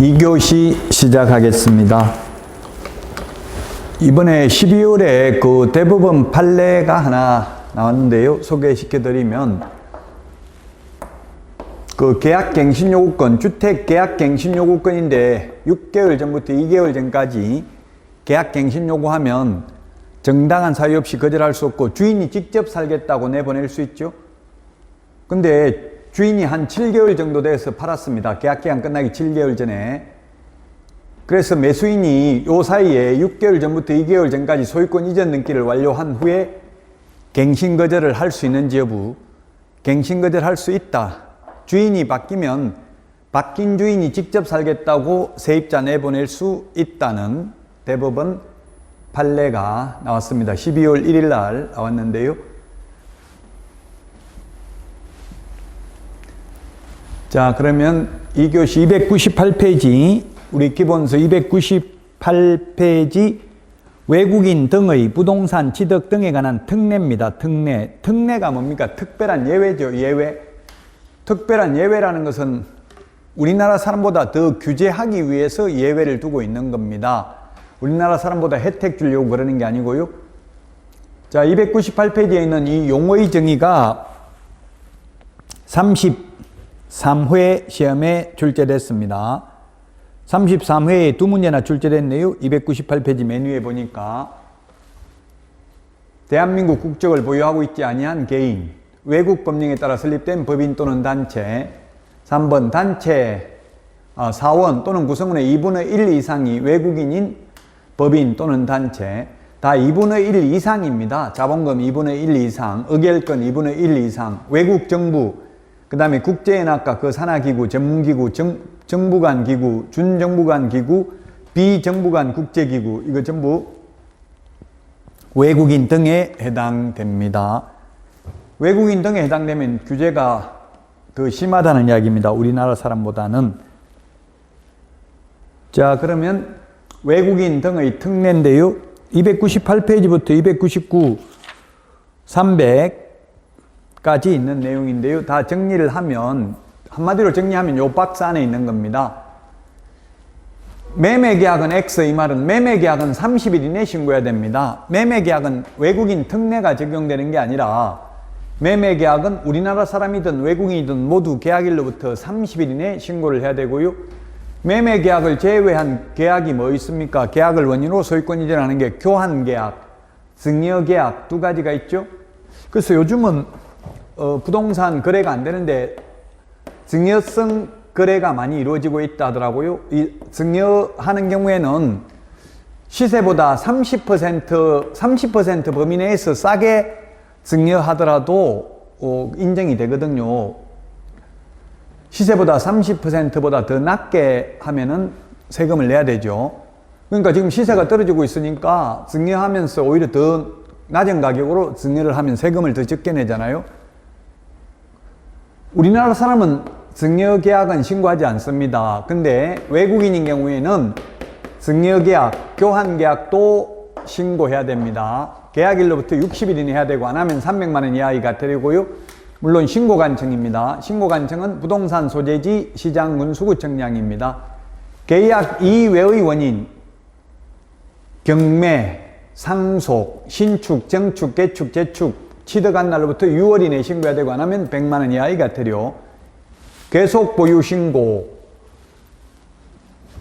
2교시 시작하겠습니다. 이번에 12월에 그 대법원 판례가 하나 나왔는데요. 소개시켜 드리면 그 계약갱신요구권, 주택계약갱신요구권인데 6개월 전부터 2개월 전까지 계약갱신요구하면 정당한 사유 없이 거절할 수 없고 주인이 직접 살겠다고 내보낼 수 있죠. 근데 주인이 한 7개월 정도 돼서 팔았습니다. 계약기간 끝나기 7개월 전에. 그래서 매수인이 요 사이에 6개월 전부터 2개월 전까지 소유권 이전 등기를 완료한 후에 갱신 거절을 할 수 있는지 여부, 갱신 거절 할 수 있다. 주인이 바뀌면 바뀐 주인이 직접 살겠다고 세입자 내보낼 수 있다는 대법원 판례가 나왔습니다. 12월 1일 날 나왔는데요. 자, 그러면 2교시 298페이지, 우리 기본서 298페이지 외국인 등의 부동산 취득 등에 관한 특례입니다. 특례. 특례가 뭡니까? 특별한 예외죠. 예외. 특별한 예외라는 것은 우리나라 사람보다 더 규제하기 위해서 예외를 두고 있는 겁니다. 우리나라 사람보다 혜택 주려고 그러는 게 아니고요. 자, 298페이지에 있는 이 용어의 정의가 33회 시험에 출제됐습니다. 33회에 두 문제나 출제됐네요. 298페이지 메뉴에 보니까 대한민국 국적을 보유하고 있지 아니한 개인, 외국 법령에 따라 설립된 법인 또는 단체, 3번 단체 아, 사원 또는 구성원의 2분의 1 이상이 외국인인 법인 또는 단체, 다 2분의 1 이상입니다. 자본금 2분의 1 이상, 의결권 2분의 1 이상, 외국 정부, 그 다음에 국제연합과 그 산하기구, 전문기구, 정, 정부간 기구, 준정부간 기구, 비정부간 국제기구, 이거 전부 외국인 등에 해당됩니다. 외국인 등에 해당되면 규제가 더 심하다는 이야기입니다. 우리나라 사람보다는. 자, 그러면 외국인 등의 특례인데요. 298페이지부터 299, 300 까지 있는 내용인데요. 다 정리를 하면, 한마디로 정리하면 요 박스 안에 있는 겁니다. 매매 계약은 X 이 말은 매매 계약은 30일 이내 신고해야 됩니다. 매매 계약은 외국인 특례가 적용되는 게 아니라 매매 계약은 우리나라 사람이든 외국인이든 모두 계약일로부터 30일 이내 신고를 해야 되고요. 매매 계약을 제외한 계약이 뭐 있습니까? 계약을 원인으로 소유권 이전하는 게 교환 계약, 증여 계약 두 가지가 있죠. 그래서 요즘은 어, 부동산 거래가 안 되는데 증여성 거래가 많이 이루어지고 있다 하더라고요. 이 증여하는 경우에는 시세보다 30% 30% 범위 내에서 싸게 증여하더라도 어, 인정이 되거든요. 시세보다 30%보다 더 낮게 하면은 세금을 내야 되죠. 그러니까 지금 시세가 떨어지고 있으니까 증여하면서 오히려 더 낮은 가격으로 증여를 하면 세금을 더 적게 내잖아요. 우리나라 사람은 증여계약은 신고하지 않습니다. 근데 외국인인 경우에는 증여계약, 교환계약도 신고해야 됩니다. 계약일로부터 60일 이내 해야 되고 안 하면 300만 원 이하가 되고요. 물론 신고관청입니다. 신고관청은 부동산 소재지 시장문수구청량입니다. 계약 이외의 원인, 경매, 상속, 신축, 정축, 개축, 재축, 취득한 날로부터 6월 이내 신고해야 되고 안 하면 100만 원 이하가 되려 계속 보유 신고,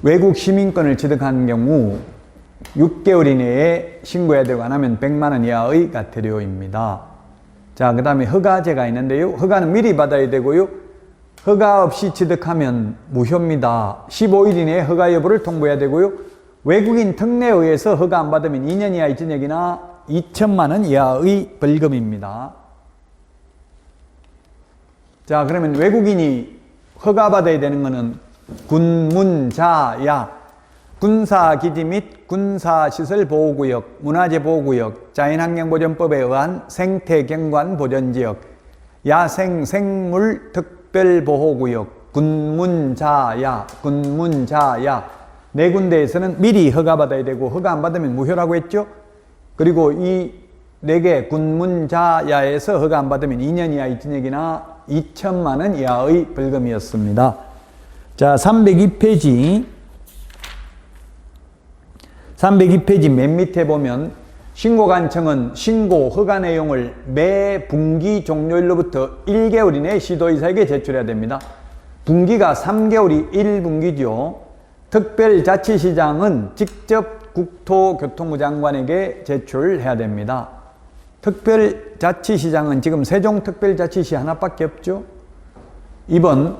외국 시민권을 취득한 경우 6개월 이내에 신고해야 되고 안 하면 100만 원 이하의 가태료입니다. 자, 그 다음에 허가제가 있는데요. 허가는 미리 받아야 되고요. 허가 없이 취득하면 무효입니다. 15일 이내에 허가 여부를 통보해야 되고요. 외국인 특례에 의해서 허가 안 받으면 2년 이하의 징역이나 2천만 원 이하의 벌금입니다. 자, 그러면 외국인이 허가받아야 되는 것은 군문자야, 군사기지 및 군사시설 보호구역, 문화재 보호구역, 자연환경보전법에 의한 생태경관 보전지역, 야생생물 특별보호구역, 군문자야, 군문자야. 네 군데에서는 미리 허가받아야 되고 허가 안 받으면 무효라고 했죠? 그리고 이 네 개 군문자야에서 허가 안 받으면 2년 이하의 징역이나 2천만 원 이하의 벌금이었습니다. 자, 302페이지. 302페이지 맨 밑에 보면 신고관청은 신고 허가 내용을 매 분기 종료일로부터 1개월 이내 시도이사에게 제출해야 됩니다. 분기가 3개월이 1분기죠. 특별자치시장은 직접 국토교통부 장관에게 제출해야 됩니다. 특별자치시장은 지금 세종특별자치시 하나밖에 없죠. 2번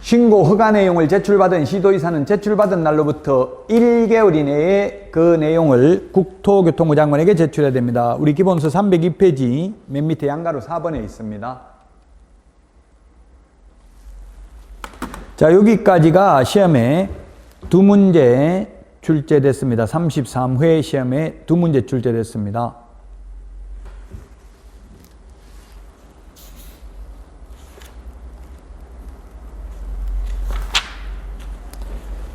신고 허가 내용을 제출받은 시도이사는 제출받은 날로부터 1개월 이내에 그 내용을 국토교통부 장관에게 제출해야 됩니다. 우리 기본서 302페이지 맨 밑에 양가로 4번에 있습니다. 자, 여기까지가 시험에 두 문제 출제됐습니다. 33회 시험에 두 문제 출제됐습니다.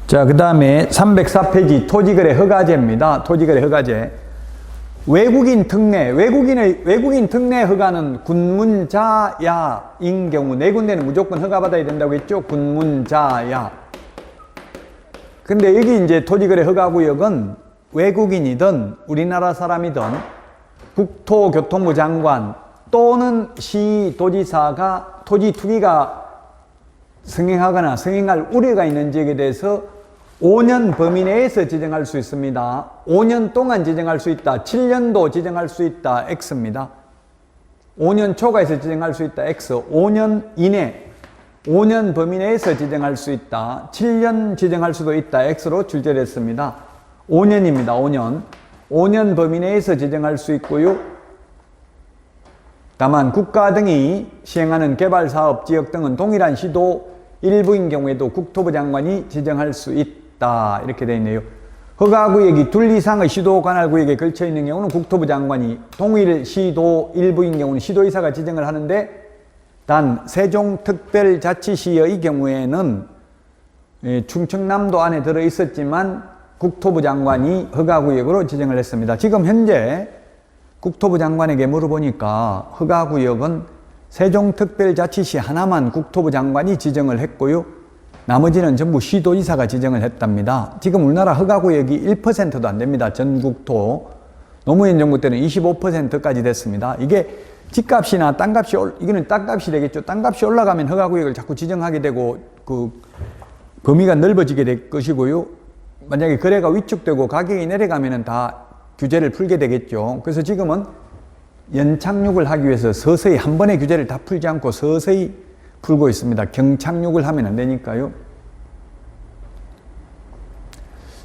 자, 그 다음에 304페이지 토지거래 허가제입니다. 토지거래 허가제. 외국인 특례, 외국인의, 외국인 특례 허가는 군문자야인 경우 네 군데는 무조건 허가받아야 된다고 했죠. 군문자야. 근데 여기 이제 토지거래 허가구역은 외국인이든 우리나라 사람이든 국토교통부 장관 또는 시 도지사가 토지 투기가 승행하거나 승행할 우려가 있는 지역에 대해서 5년 범위 내에서 지정할 수 있습니다. 5년 동안 지정할 수 있다. 7년도 지정할 수 있다. X입니다. 5년 초과해서 지정할 수 있다. X. 5년 이내. 5년 범위 내에서 지정할 수 있다. 7년 지정할 수도 있다. X로 출제됐습니다. 5년입니다. 5년. 5년 범위 내에서 지정할 수 있고요. 다만 국가 등이 시행하는 개발 사업 지역 등은 동일한 시도 일부인 경우에도 국토부 장관이 지정할 수 있다. 이렇게 되어 있네요. 허가구역이 둘 이상의 시도 관할 구역에 걸쳐 있는 경우는 국토부 장관이 동일 시도 일부인 경우는 시도이사가 지정을 하는데 단 세종특별자치시의 경우에는 예, 충청남도 안에 들어 있었지만 국토부 장관이 허가구역으로 지정을 했습니다. 지금 현재 국토부 장관에게 물어보니까 허가구역은 세종특별자치시 하나만 국토부 장관이 지정을 했고요. 나머지는 전부 시도지사가 지정을 했답니다. 지금 우리나라 허가구역이 1%도 안 됩니다. 전국토. 노무현 정부 때는 25%까지 됐습니다. 이게 집값이나 땅값이 올, 이거는 땅값이 되겠죠. 땅값이 올라가면 허가구역을 자꾸 지정하게 되고 그 범위가 넓어지게 될 것이고요. 만약에 거래가 위축되고 가격이 내려가면은 다 규제를 풀게 되겠죠. 그래서 지금은 연착륙을 하기 위해서 서서히 한 번에 규제를 다 풀지 않고 서서히 풀고 있습니다. 경착륙을 하면 안 되니까요.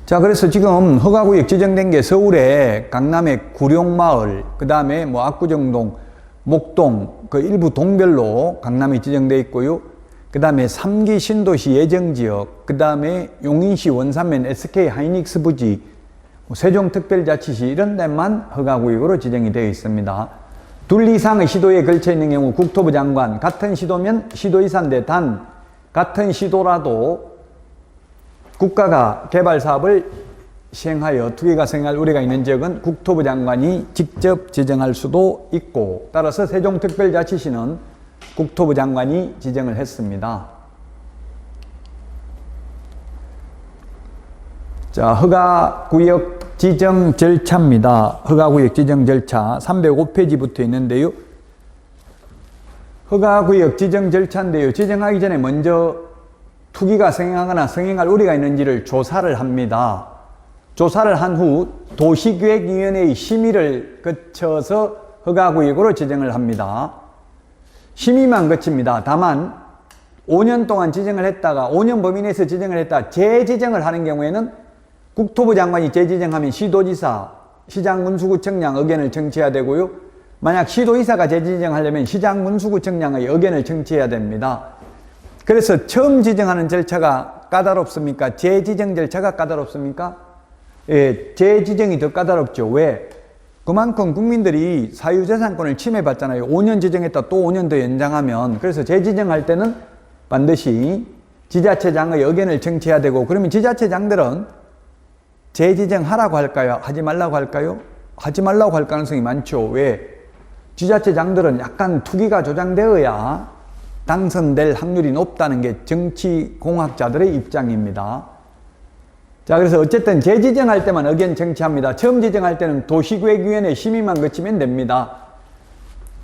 자, 그래서 지금 허가구역 지정된 게 서울에 강남의 구룡마을, 그 다음에 뭐 압구정동, 목동, 그 일부 동별로 강남이 지정돼 있고요. 그 다음에 3기 신도시 예정지역, 그 다음에 용인시 원산면 SK 하이닉스 부지, 뭐 세종특별자치시 이런 데만 허가구역으로 지정이 되어 있습니다. 둘 이상의 시도에 걸쳐 있는 경우 국토부 장관, 같은 시도면 시도이사인데 단 같은 시도라도 국가가 개발 사업을 시행하여 투기가 생할 우려가 있는 지역은 국토부 장관이 직접 지정할 수도 있고 따라서 세종특별자치시는 국토부 장관이 지정을 했습니다. 자, 허가구역 지정 절차입니다. 허가구역 지정 절차 305페이지부터 있는데요. 허가구역 지정 절차인데요. 지정하기 전에 먼저 투기가 성행하거나 성행할 우려가 있는지를 조사를 합니다. 조사를 한 후 도시기획위원회의 심의를 거쳐서 허가구역으로 지정을 합니다. 심의만 거칩니다. 다만 5년 동안 지정을 했다가 5년 범위 내에서 지정을 했다 재지정을 하는 경우에는 국토부 장관이 재지정하면 시도지사, 시장군수구청장 의견을 청취해야 되고요. 만약 시도이사가 재지정하려면 시장군수구청장의 의견을 청취해야 됩니다. 그래서 처음 지정하는 절차가 까다롭습니까? 재지정 절차가 까다롭습니까? 예, 재지정이 더 까다롭죠. 왜? 그만큼 국민들이 사유재산권을 침해받잖아요. 5년 지정했다 또 5년 더 연장하면. 그래서 재지정할 때는 반드시 지자체장의 의견을 청취해야 되고, 그러면 지자체장들은 재지정하라고 할까요? 하지 말라고 할까요? 하지 말라고 할 가능성이 많죠. 왜? 지자체장들은 약간 투기가 조장되어야 당선될 확률이 높다는 게 정치공학자들의 입장입니다. 자, 그래서 어쨌든 재지정할 때만 의견 정치합니다. 처음 지정할 때는 도시계획위원회 심의만 거치면 됩니다.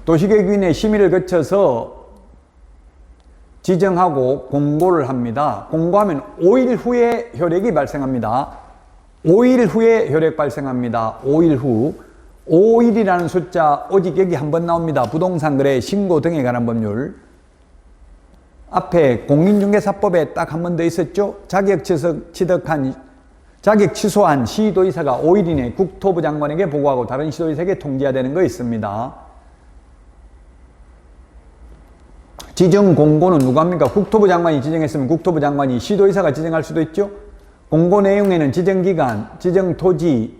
도시계획위원회 심의를 거쳐서 지정하고 공고를 합니다. 공고하면 5일 후에 효력이 발생합니다. 5일 후에 효력 발생합니다. 5일 후. 5일이라는 숫자 오직 여기 한 번 나옵니다. 부동산 거래 신고 등에 관한 법률. 앞에 공인중개사법에 딱 한 번 더 있었죠. 자격 취득, 취득한 자격 취소한 시도의사가 5일 이내 국토부 장관에게 보고하고 다른 시도의사에게 통지해야 되는 거 있습니다. 지정 공고는 누가 합니까? 국토부 장관이 지정했으면 국토부 장관이 시도의사가 지정할 수도 있죠. 공고 내용에는 지정기간, 지정토지의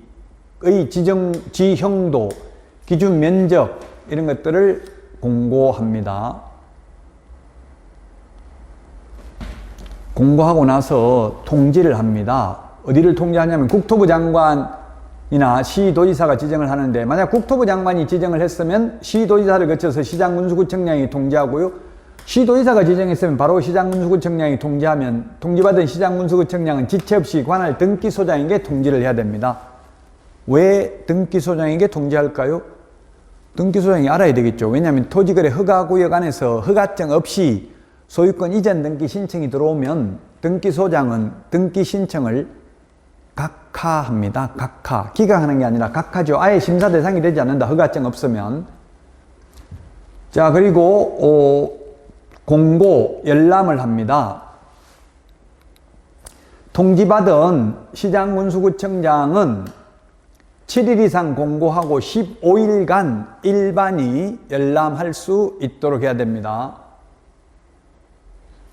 지정 지형도, 기준 면적 이런 것들을 공고합니다. 공고하고 나서 통지를 합니다. 어디를 통지하냐면 국토부 장관이나 시도지사가 지정을 하는데 만약 국토부 장관이 지정을 했으면 시도지사를 거쳐서 시장군수구청장이 통지하고요. 시도지사가 지정했으면 바로 시장군수구청장이 통지하면 통지받은 시장군수구청장은 지체 없이 관할 등기소장에게 통지를 해야 됩니다. 왜 등기소장에게 통지할까요? 등기소장이 알아야 되겠죠. 왜냐하면 토지거래 허가구역 안에서 허가증 없이 소유권 이전 등기 신청이 들어오면 등기소장은 등기 신청을 각하합니다. 각하. 기각하는 게 아니라 각하죠. 아예 심사 대상이 되지 않는다. 허가증 없으면. 자, 그리고, 어, 공고, 열람을 합니다. 통지받은 시장군수구청장은 7일 이상 공고하고 15일간 일반이 열람할 수 있도록 해야 됩니다.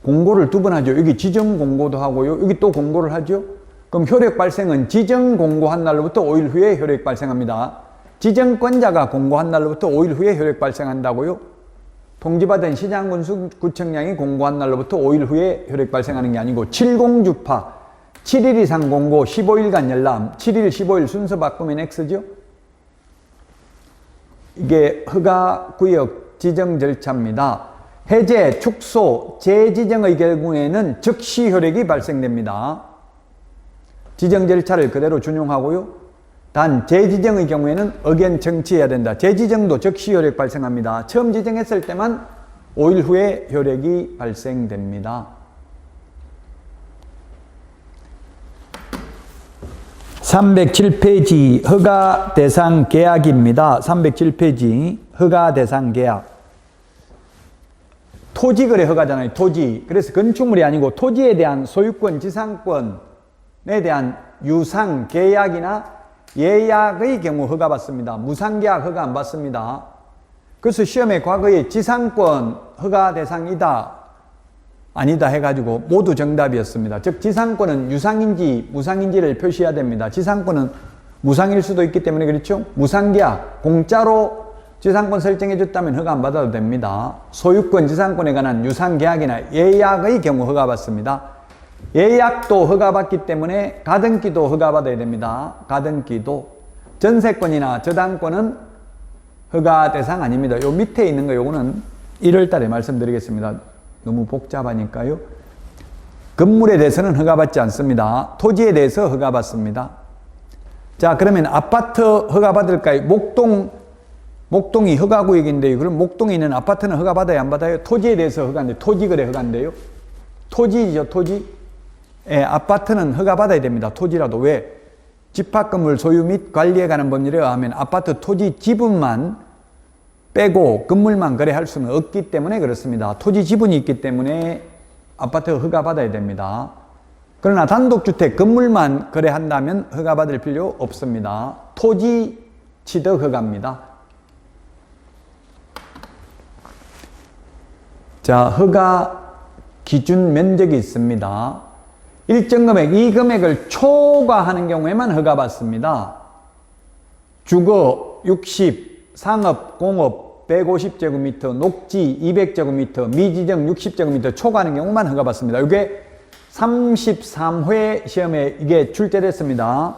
공고를 두 번 하죠. 여기 지정 공고도 하고요. 여기 또 공고를 하죠. 그럼 효력 발생은 지정 공고한 날로부터 5일 후에 효력 발생합니다. 지정권자가 공고한 날로부터 5일 후에 효력 발생한다고요? 통지받은 시장군수 구청장이 공고한 날로부터 5일 후에 효력 발생하는 게 아니고 70주파 7일 이상 공고 15일간 열람 7일 15일 순서 바꾸면 X죠? 이게 허가구역 지정 절차입니다. 해제, 축소, 재지정의 경우에는 즉시 효력이 발생됩니다. 지정 절차를 그대로 준용하고요. 단 재지정의 경우에는 의견 정치해야 된다. 재지정도 즉시 효력 발생합니다. 처음 지정했을 때만 5일 후에 효력이 발생됩니다. 307페이지 허가 대상 계약입니다. 307페이지 허가 대상 계약. 토지 거래 허가잖아요. 토지. 그래서 건축물이 아니고 토지에 대한 소유권, 지상권에 대한 유상 계약이나 예약의 경우 허가 받습니다. 무상계약 허가 안 받습니다. 그래서 시험에 과거에 지상권 허가 대상이다. 아니다 해가지고 모두 정답이었습니다. 즉, 지상권은 유상인지 무상인지를 표시해야 됩니다. 지상권은 무상일 수도 있기 때문에 그렇죠? 무상계약, 공짜로 지상권 설정해줬다면 허가 안 받아도 됩니다. 소유권, 지상권에 관한 유상계약이나 예약의 경우 허가 받습니다. 예약도 허가받기 때문에 가등기도 허가받아야 됩니다. 가등기도. 전세권이나 저당권은 허가 대상 아닙니다. 요 밑에 있는 거 요거는 1월 달에 말씀드리겠습니다. 너무 복잡하니까요. 건물에 대해서는 허가받지 않습니다. 토지에 대해서 허가받습니다. 자, 그러면 아파트 허가받을까요? 목동, 목동이 허가구역인데요. 그럼 목동에 있는 아파트는 허가받아야 안 받아요? 토지에 대해서 허가인데, 토지거래 허가인데요. 토지죠, 토지. 예, 아파트는 허가받아야 됩니다. 토지라도. 왜? 집합건물 소유 및 관리에 관한 법률에 의하면 아파트 토지 지분만 빼고 건물만 거래할 수는 없기 때문에 그렇습니다. 토지 지분이 있기 때문에 아파트 허가받아야 됩니다. 그러나 단독주택 건물만 거래한다면 허가받을 필요 없습니다. 토지 취득 허가입니다. 자, 허가 기준 면적이 있습니다. 일정 금액, 이 금액을 초과하는 경우에만 허가받습니다. 주거 60, 상업, 공업 150제곱미터, 녹지 200제곱미터, 미지정 60제곱미터 초과하는 경우만 허가받습니다. 이게 33회 시험에 이게 출제됐습니다.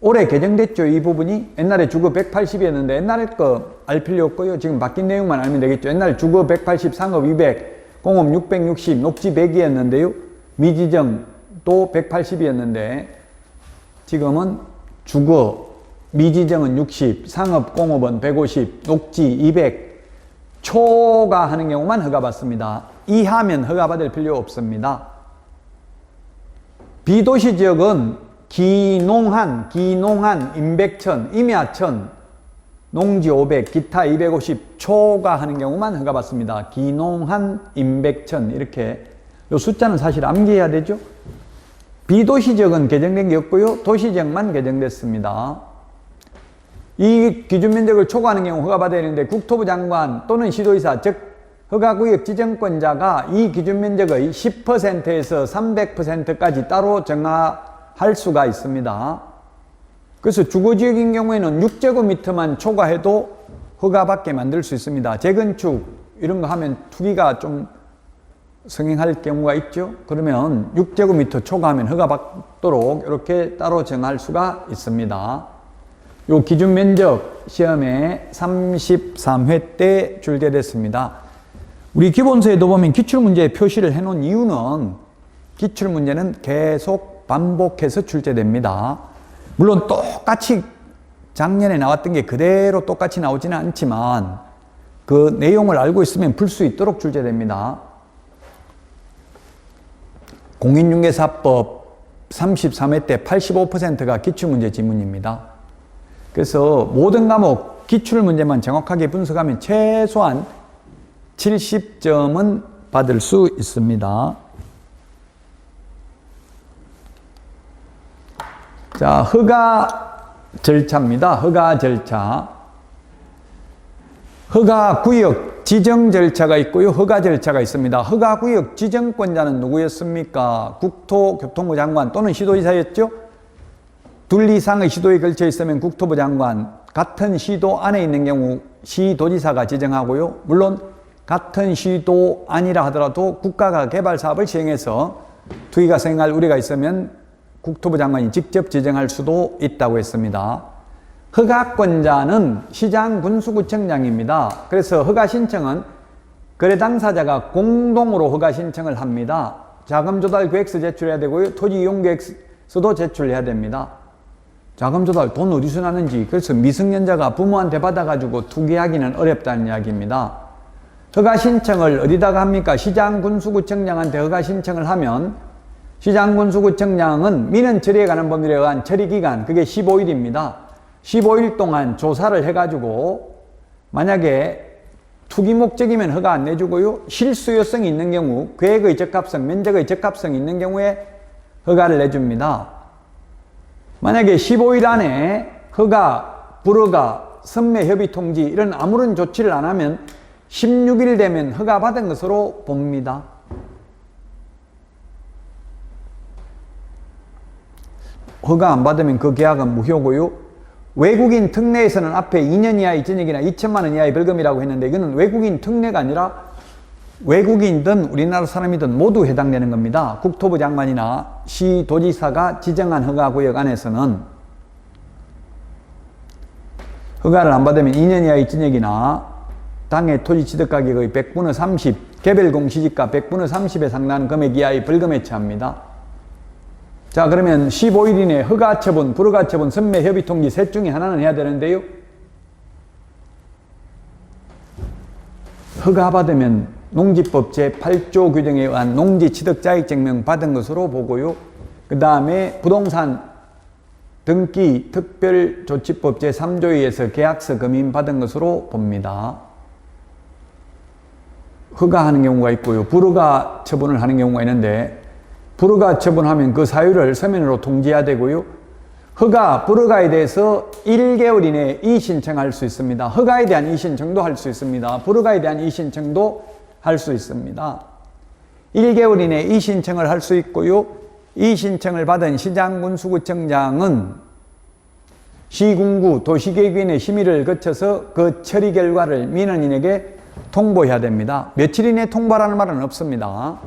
올해 개정됐죠, 이 부분이. 옛날에 주거 180이었는데 옛날 거알 필요 없고요. 지금 바뀐 내용만 알면 되겠죠. 옛날 주거 180, 상업 200, 공업 660, 녹지 100이었는데요. 미지정 또 180이었는데 지금은 주거, 미지정은 60, 상업, 공업은 150, 녹지 200, 초과하는 경우만 허가받습니다. 이하면 허가받을 필요 없습니다. 비도시 지역은 기농한, 기농한, 임백천, 임야천, 농지 500, 기타 250 초과하는 경우만 허가받습니다. 기농한, 임백천 이렇게 요 숫자는 사실 암기해야 되죠. 비도시 지역은 개정된 게 없고요. 도시 지역만 개정됐습니다. 이 기준 면적을 초과하는 경우 허가받아야 되는데 국토부 장관 또는 시도의사 즉 허가구역 지정권자가 이 기준 면적의 10%에서 300%까지 따로 정하할 수가 있습니다. 그래서 주거지역인 경우에는 6제곱미터만 초과해도 허가받게 만들 수 있습니다. 재건축 이런 거 하면 투기가 좀 승행할 경우가 있죠. 그러면 6제곱미터 초과하면 허가받도록 이렇게 따로 정할 수가 있습니다. 요 기준 면적 시험에 33회 때 출제됐습니다. 우리 기본서에도 보면 기출문제에 표시를 해놓은 이유는 기출문제는 계속 반복해서 출제됩니다. 물론 똑같이 작년에 나왔던 게 그대로 똑같이 나오지는 않지만 그 내용을 알고 있으면 풀 수 있도록 출제됩니다. 공인중개사법 33회 때 85%가 기출문제 지문입니다. 그래서 모든 과목 기출문제만 정확하게 분석하면 최소한 70점은 받을 수 있습니다. 자, 허가 절차입니다. 허가 절차. 허가 구역 지정 절차가 있고요. 허가 절차가 있습니다. 허가 구역 지정권자는 누구였습니까? 국토교통부 장관 또는 시도지사였죠? 둘 이상의 시도에 걸쳐 있으면 국토부 장관, 같은 시도 안에 있는 경우 시도지사가 지정하고요. 물론 같은 시도 아니라 하더라도 국가가 개발 사업을 시행해서 투기가 생할 우려가 있으면 국토부 장관이 직접 지정할 수도 있다고 했습니다. 허가권자는 시장 군수구청장입니다. 그래서 허가 신청은 거래 당사자가 공동으로 허가 신청을 합니다. 자금 조달 계획서 제출해야 되고요. 토지 이용 계획서도 제출해야 됩니다. 자금 조달 돈 어디서 나는지 그래서 미성년자가 부모한테 받아가지고 투기하기는 어렵다는 이야기입니다. 허가 신청을 어디다가 합니까? 시장 군수구청장한테 허가 신청을 하면 시장 군수구청장은 민원 처리에 관한 법률에 의한 처리 기간 그게 15일입니다. 15일 동안 조사를 해가지고 만약에 투기 목적이면 허가 안 내주고요. 실수요성이 있는 경우, 계획의 적합성, 면적의 적합성이 있는 경우에 허가를 내줍니다. 만약에 15일 안에 허가, 불허가, 선매 협의 통지 이런 아무런 조치를 안 하면 16일 되면 허가 받은 것으로 봅니다. 허가 안 받으면 그 계약은 무효고요. 외국인 특례에서는 앞에 2년 이하의 전역이나 2천만 원 이하의 벌금이라고 했는데 이거는 외국인 특례가 아니라 외국인이든 우리나라 사람이든 모두 해당되는 겁니다. 국토부 장관이나 시 도지사가 지정한 허가구역 안에서는 허가를 안 받으면 2년 이하의 전역이나 당해 토지 취득 가격의 100분의 30, 개별 공시지가 100분의 30에 상당한 금액 이하의 벌금에 처합니다. 자, 그러면 15일 이내 허가 처분, 불허가 처분, 선매 협의 통지 셋 중에 하나는 해야 되는데요. 허가 받으면 농지법 제8조 규정에 의한 농지 취득 자격 증명 받은 것으로 보고요. 그 다음에 부동산 등기 특별조치법 제3조에 의해서 계약서 금임 받은 것으로 봅니다. 허가하는 경우가 있고요. 불허가 처분을 하는 경우가 있는데 불허가 처분하면 그 사유를 서면으로 통지해야 되고요. 허가, 불허가에 대해서 1개월 이내에 이신청할 수 있습니다. 허가에 대한 이신청도 할 수 있습니다. 불허가에 대한 이신청도 할 수 있습니다. 1개월 이내에 이신청을 할 수 있고요. 이신청을 받은 시장군수구청장은 시군구 도시계획위원회 심의를 거쳐서 그 처리 결과를 민원인에게 통보해야 됩니다. 며칠 이내 통보라는 말은 없습니다.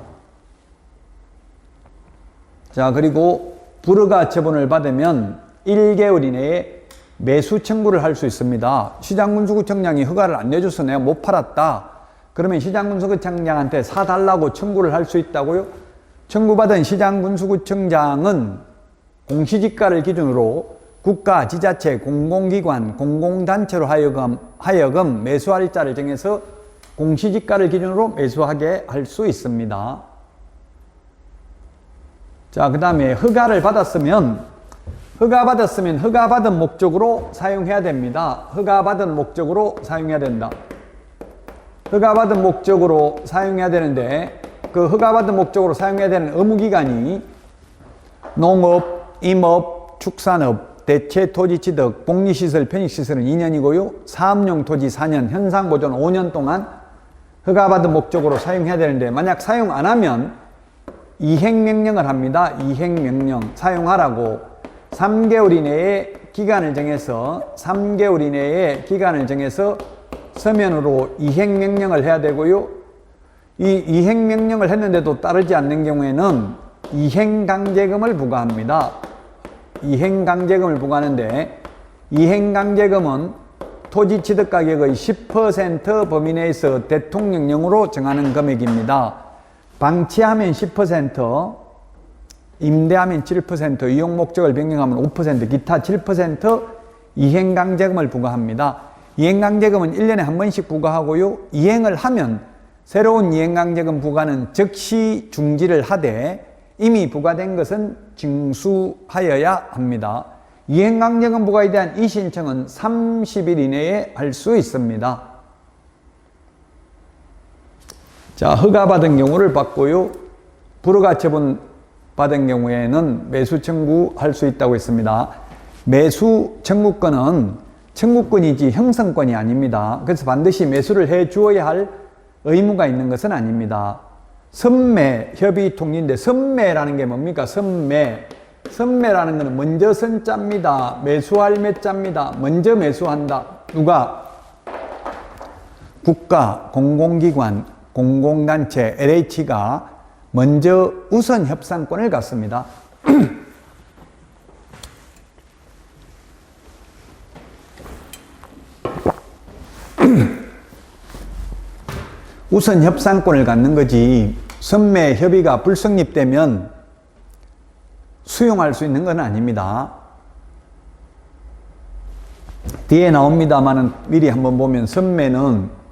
자, 그리고 불허가 처분을 받으면 1개월 이내에 매수 청구를 할 수 있습니다. 시장군수구청장이 허가를 안 내줘서 내가 못 팔았다. 그러면 시장군수구청장한테 사달라고 청구를 할 수 있다고요? 청구받은 시장군수구청장은 공시지가를 기준으로 국가, 지자체, 공공기관, 공공단체로 하여금, 하여금 매수할 자를 정해서 공시지가를 기준으로 매수하게 할 수 있습니다. 자, 그 다음에 허가를 받았으면, 허가 받았으면 허가 받은 목적으로 사용해야 됩니다. 허가 받은 목적으로 사용해야 된다. 허가 받은 목적으로 사용해야 되는데, 그 허가 받은 목적으로 사용해야 되는 의무 기간이 농업, 임업, 축산업, 대체 토지 취득, 복리 시설, 편익 시설은 2년이고요. 사업용 토지 4년, 현상 보존 5년 동안 허가 받은 목적으로 사용해야 되는데 만약 사용 안 하면 이행명령을 합니다. 이행명령 사용하라고 3개월 이내에 기간을 정해서 3개월 이내에 기간을 정해서 서면으로 이행명령을 해야 되고요. 이 이행명령을 했는데도 따르지 않는 경우에는 이행강제금을 부과합니다. 이행강제금을 부과하는데 이행강제금은 토지 취득 가격의 10% 범위 내에서 대통령령으로 정하는 금액입니다. 방치하면 10%, 임대하면 7%, 이용 목적을 변경하면 5%, 기타 7% 이행강제금을 부과합니다. 이행강제금은 1년에 한 번씩 부과하고요. 이행을 하면 새로운 이행강제금 부과는 즉시 중지를 하되 이미 부과된 것은 징수하여야 합니다. 이행강제금 부과에 대한 이 신청은 30일 이내에 할 수 있습니다. 자, 허가받은 경우를 받고요. 불허가처분 받은 경우에는 매수 청구할 수 있다고 했습니다. 매수 청구권은 청구권이지 형성권이 아닙니다. 그래서 반드시 매수를 해 주어야 할 의무가 있는 것은 아닙니다. 선매, 협의 통지인데 선매라는 게 뭡니까? 선매. 선매라는 것은 먼저 선자입니다. 매수할 매자입니다. 먼저 매수한다. 누가? 국가, 공공기관, 공공단체, LH가 먼저 우선 협상권을 갖습니다. 우선 협상권을 갖는 거지 선매 협의가 불성립되면 수용할 수 있는 건 아닙니다. 뒤에 나옵니다만은 미리 한번 보면 선매는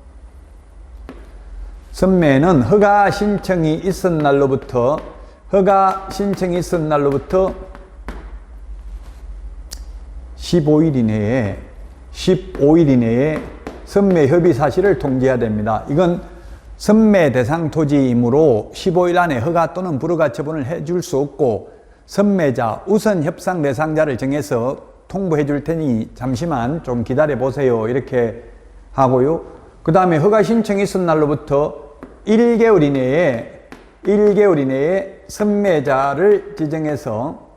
선매는 허가 신청이 있은 날로부터 허가 신청이 있은 날로부터 15일 이내에 15일 이내에 선매 협의 사실을 통지해야 됩니다. 이건 선매 대상 토지이므로 15일 안에 허가 또는 불허가 처분을 해줄 수 없고 선매자 우선 협상 대상자를 정해서 통보해 줄 테니 잠시만 좀 기다려 보세요. 이렇게 하고요. 그 다음에 허가 신청이 있은 날로부터 1개월 이내에 1개월 이내에 선매자를 지정해서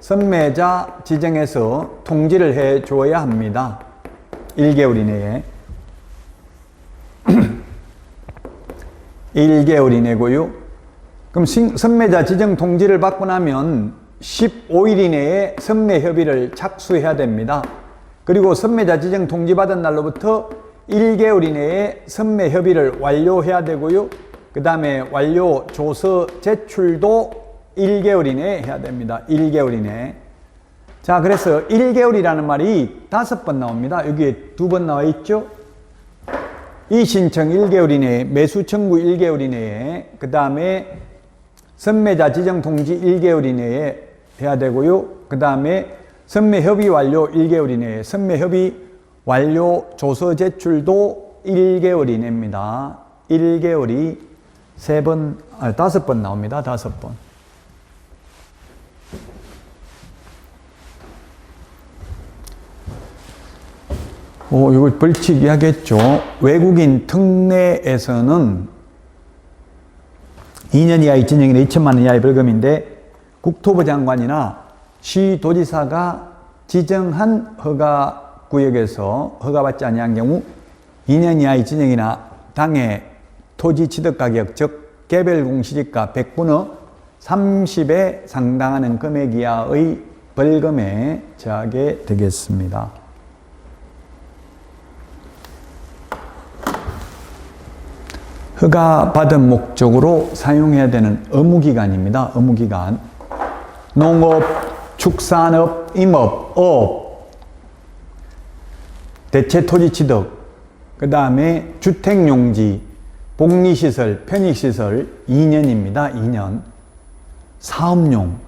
선매자 지정해서 통지를 해 주어야 합니다. 1개월 이내에 1개월 이내고요. 그럼 선매자 지정 통지를 받고 나면 15일 이내에 선매 협의를 착수해야 됩니다. 그리고 선매자 지정 통지 받은 날로부터 1개월 이내에 선매 협의를 완료해야 되고요. 그 다음에 완료 조서 제출도 1개월 이내에 해야 됩니다. 1개월 이내. 자, 그래서 1개월이라는 말이 다섯 번 나옵니다. 여기에 두 번 나와 있죠? 이 신청 1개월 이내에, 매수 청구 1개월 이내에, 그 다음에 선매자 지정 통지 1개월 이내에 해야 되고요. 그 다음에 선매 협의 완료 1개월 이내에, 선매 협의 완료 조서 제출도 1개월 이내입니다. 1개월이 세 번, 아, 다섯 번 나옵니다. 다섯 번. 어, 이거 벌칙 이야기했죠. 외국인 특례에서는 2년 이하의 진역이나 2천만 원 이하의 벌금인데 국토부 장관이나 시도지사가 지정한 허가 구역에서 허가받지 아니한 경우 2년 이하의 진역이나 당해 토지 취득 가격 즉 개별 공시지가 100분의 30에 상당하는 금액 이하의 벌금에 처하게 되겠습니다. 허가 받은 목적으로 사용해야 되는 의무기간입니다. 의무기간. 농업, 축산업, 임업, 업, 대체 토지 취득, 그 다음에 주택용지, 복리시설, 편익시설 2년입니다. 2년. 사업용,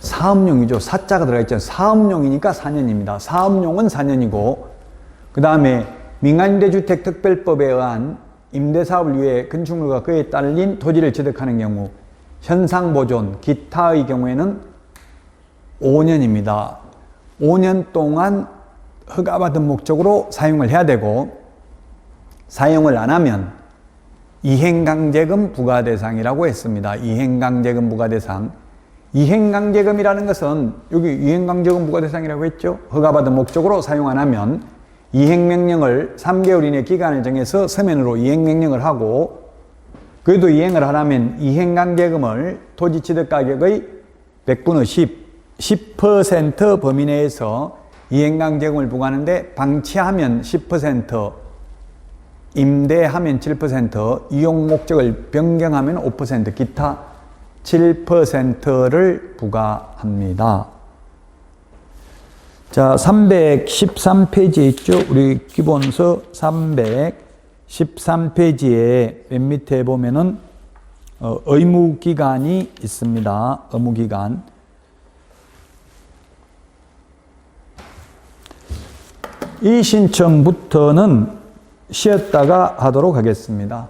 사업용이죠. 사자가 있잖아요. 사업용이니까 4년입니다. 사업용은 4년이고, 그 다음에 민간임대주택 특별법에 의한 임대사업을 위해 건축물과 그에 딸린 토지를 취득하는 경우, 현상보존, 기타의 경우에는 5년입니다. 5년 동안 허가받은 목적으로 사용을 해야 되고, 사용을 안 하면 이행강제금 부과대상이라고 했습니다. 이행강제금 부과대상. 이행강제금이라는 것은 여기 이행강제금 부과대상이라고 했죠. 허가받은 목적으로 사용 안 하면 이행명령을 3개월 이내 기간을 정해서 서면으로 이행명령을 하고 그래도 이행을 하려면 이행강제금을 토지취득가격의 100분의 10, 10% 범위 내에서 이행강제금을 부과하는데 방치하면 10%, 임대하면 7%, 이용 목적을 변경하면 5%, 기타 7%를 부과합니다. 자, 313페이지에 있죠? 우리 기본서 313페이지에 맨 밑에 보면은 어, 의무기간이 있습니다. 의무기간. 이 신청부터는 쉬었다가 하도록 하겠습니다.